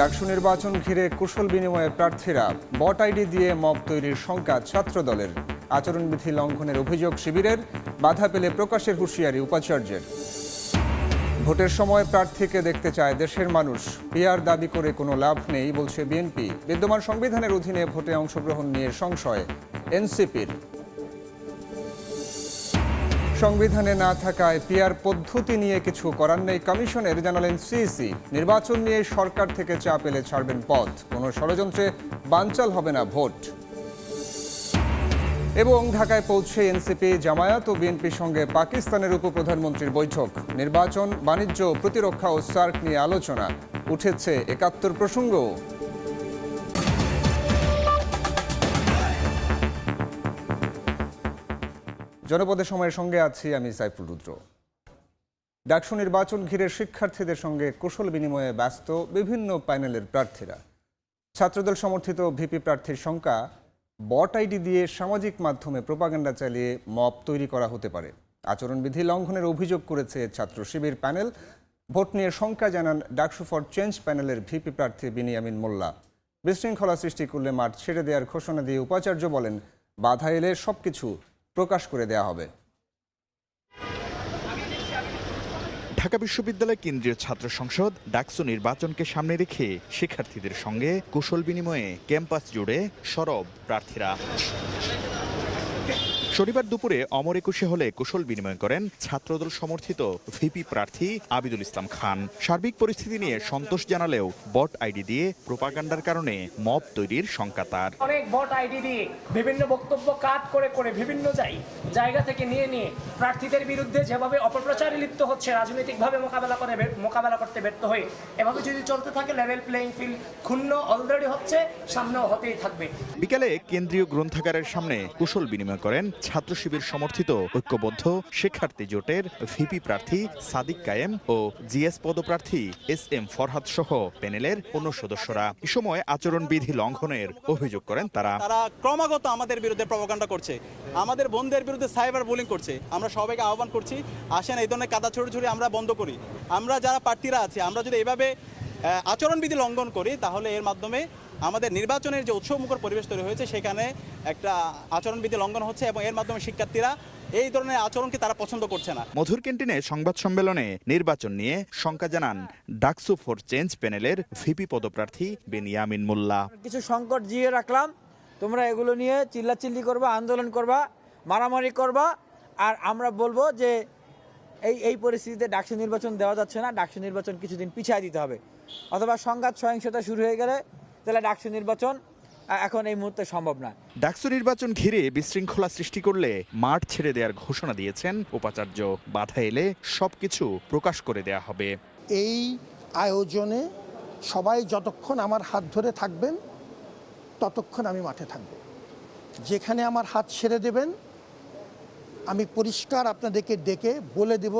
ডাকসু নির্বাচন ঘিরে কুশল বিনিময়ে প্রার্থীরা বট আইডি দিয়ে মব তৈরির শঙ্কা ছাত্রদলের। আচরণবিধি লঙ্ঘনের অভিযোগ শিবিরের, বাধা পেলে প্রকাশের হুঁশিয়ারি উপাচার্যের। ভোটের সময় প্রার্থীকে দেখতে চায় দেশের মানুষ। পিআর দাবি করে কোনো লাভ নেই বলছে বিএনপি। বিদ্যমান সংবিধানের অধীনে ভোটে অংশগ্রহণ নিয়ে সংশয়। এনসিপির সংবিধানে না থাকায় পিআর পদ্ধতি নিয়ে কিছু করার নেই কমিশনের, জানালেন সিইসি। নির্বাচন নিয়ে সরকার থেকে চাপ এলে ছাড়বেন পথ। কোনো ষড়যন্ত্রে বানচাল হবে না ভোট। এবং ঢাকায় পৌঁছে এনসিপি, জামায়াত ও বিএনপির সঙ্গে পাকিস্তানের উপপ্রধানমন্ত্রীর বৈঠক। নির্বাচন, বাণিজ্য, প্রতিরক্ষা ও সার্ক নিয়ে আলোচনা। উঠেছে একাত্তর প্রসঙ্গ জনপদের সময়ের সঙ্গে আছি আমি সাইফুল রুদ্র। ডাকসু নির্বাচন ঘিরে শিক্ষার্থীদের সঙ্গে কুশল বিনিময়ে ব্যস্ত বিভিন্ন প্যানেলের প্রার্থীরা। ছাত্রদল সমর্থিত ভিপি প্রার্থীর সংখ্যা বট আইডি দিয়ে সামাজিক মাধ্যমে প্রোপাগান্ডা চালিয়ে মপ তৈরি করা হতে পারে। আচরণবিধি লঙ্ঘনের অভিযোগ করেছে ছাত্র শিবির প্যানেল। ভোট নিয়ে শঙ্কা জানান ডাকসু ফর চেঞ্জ প্যানেলের ভিপি প্রার্থী বিনিয়ামিন মোল্লা। বিশৃঙ্খলা সৃষ্টি করলে মাঠ ছেড়ে দেওয়ার ঘোষণা দিয়ে উপাচার্য বলেন, বাধা এলে সবকিছু প্রকাশ করে দেয়া হবে। ঢাকা বিশ্ববিদ্যালয় কেন্দ্রীয় ছাত্র সংসদ ডাকসু নির্বাচনকে সামনে রেখে শিক্ষার্থীদের সঙ্গে কুশল বিনিময়ে ক্যাম্পাস জুড়ে সরব প্রার্থীরা। শনিবার দুপুরে অমর একুশে হলে কুশল বিনিময় করেন ছাত্রদল সমর্থিত ভিপি প্রার্থী আবিদুল ইসলাম খান। সার্বিক পরিস্থিতি নিয়ে সন্তোষ জানালেও বট আইডি দিয়ে প্রোপাগান্ডার কারণে মব তৈরির শঙ্কা তার। অনেক ভোট আইডি দিয়ে বিভিন্ন বক্তব্য কাট করে করে বিভিন্ন যাই জায়গা থেকে নিয়ে নিয়ে প্রার্থীদের বিরুদ্ধে যেভাবে অপপ্রচারে লিপ্ত হচ্ছে রাজনৈতিকভাবে মোকাবেলা করে মোকাবেলা করতে ব্যর্থ হয়ে এভাবে যদি চলতে থাকে লেভেল প্লেইং ফিল্ড ক্ষুণ্ণ অলরেডি হচ্ছে সামনেও হতেই থাকবে। বিকালে কেন্দ্রীয় গ্রন্থাগারের সামনে কুশল বিনিময় করেন ছাত্র শিবির সমর্থিত ঐক্যবদ্ধ শিক্ষার্থী জোটের ভিপি প্রার্থী সাদিক কায়েম ও জিএস পদপ্রার্থী এস এম ফরহাদ সহ প্যানেলের অন্য সদস্যরা। এ সময় আচরণবিধি লঙ্ঘনের অভিযোগ করেন তারা। তারা ক্রমাগত আমাদের বিরুদ্ধে প্রপাগান্ডা করছে। আমাদের বোনদের বিরুদ্ধে সাইবার বুলিং করছে। আমরা সবাইকে আহ্বান করছি, আসেন এই ধরনের কাদা ছড়ি আমরা বন্ধ করি। আমরা যারা প্রার্থীরা আছি, আমরা যদি এভাবে আচরণবিধি লঙ্ঘন করি, তাহলে এর মাধ্যমে আমাদের নির্বাচনের যে উৎসবমুখর পরিবেশ তৈরি হয়েছে সেখানে একটা আচরণবিধি লঙ্ঘন হচ্ছে এবং এর মাধ্যমে শিক্ষার্থীরা এই ধরনের আচরণকে তারা পছন্দ করছে না। মধুর ক্যান্টিনে সংবাদ সম্মেলনে নির্বাচন নিয়ে শঙ্কা জানান ডাকসু ফর চেঞ্জ প্যানেলের ভিপি পদপ্রার্থী বেনিয়ামিন মোল্লা। কিছু সংকট জিয়ে রাখলাম তোমরা এগুলো নিয়ে চিল্লাচিল্লি করবা আন্দোলন করবা মারামারি করবা আর আমরা বলব যে এই এই পরিস্থিতিতে ডাকসু নির্বাচন দেওয়া যাচ্ছে না ডাকসু নির্বাচন কিছুদিন পিছিয়ে দিতে হবে। অথবা সংঘাত সহিংসতা শুরু হয়ে গেলে তাহলে ডাকসু নির্বাচন এখন এই মুহূর্তে সম্ভব না ডাকসু নির্বাচন ঘিরে বিশৃঙ্খলা সৃষ্টি করলে মাঠ ছেড়ে দেওয়ার ঘোষণা দিয়েছেন উপাচার্য। বাধা এলে সবকিছু প্রকাশ করে দেয়া হবে। এই আয়োজনে সবাই যতক্ষণ আমার হাত ধরে থাকবেন ততক্ষণ আমি মাঠে থাকব। যেখানে আমার হাত ছেড়ে দেবেন আমি পরিষ্কার আপনাদেরকে ডেকে বলে দেব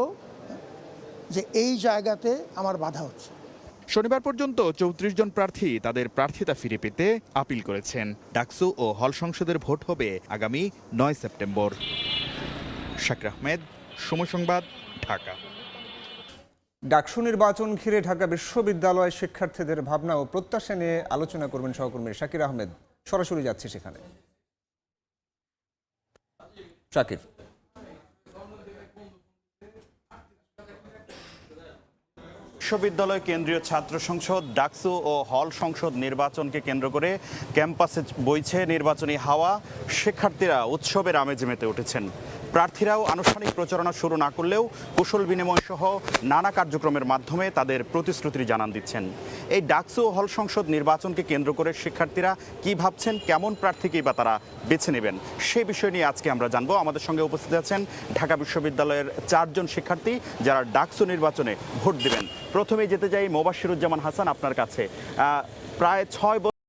যে এই জায়গাতে আমার বাধা হচ্ছে। শনিবার পর্যন্ত চৌত্রিশ জন প্রার্থী তাদের প্রার্থিতা ফিরে পেতে আপিল করেছেন। ডাকসু ও হল সংসদের ভোট হবে আগামী নয় সেপ্টেম্বর। শাকির আহমেদ, সময় সংবাদ, ঢাকা। ডাকসু নির্বাচন ঘিরে ঢাকা বিশ্ববিদ্যালয় শিক্ষার্থীদের ভাবনা ও প্রত্যাশা নিয়ে আলোচনা করবেন সহকর্মী শাকির আহমেদ। সরাসরি যাচ্ছে সেখানে। শাকির বিশ্ববিদ্যালয় কেন্দ্রীয় ছাত্র সংসদ, ডাকসু ও হল সংসদ নির্বাচনকে কেন্দ্র করে ক্যাম্পাসে বইছে নির্বাচনী হাওয়া। শিক্ষার্থীরা উৎসবের আমেজে মেতে উঠেছেন। প্রার্থীরাও আনুষ্ঠানিক প্রচারণা শুরু না করলেও কুশল বিনিময় সহ নানা কার্যক্রমের মাধ্যমে তাদের প্রতিশ্রুতি জানান দিচ্ছেন। এই ডাকসু ও হল সংসদ নির্বাচনকে কেন্দ্র করে শিক্ষার্থীরা কি ভাবছেন, কেমন প্রার্থীকেই বা তারা বেছে নেবেন, সে বিষয় নিয়ে আজকে আমরা জানব। আমাদের সঙ্গে উপস্থিত আছেন ঢাকা বিশ্ববিদ্যালয়ের চারজন শিক্ষার্থী যারা ডাকসু নির্বাচনে ভোট দিবেন। প্রথমেই যেতে চাই মোবাশিরুজ্জামান হাসান আপনার কাছে। প্রায় ছয়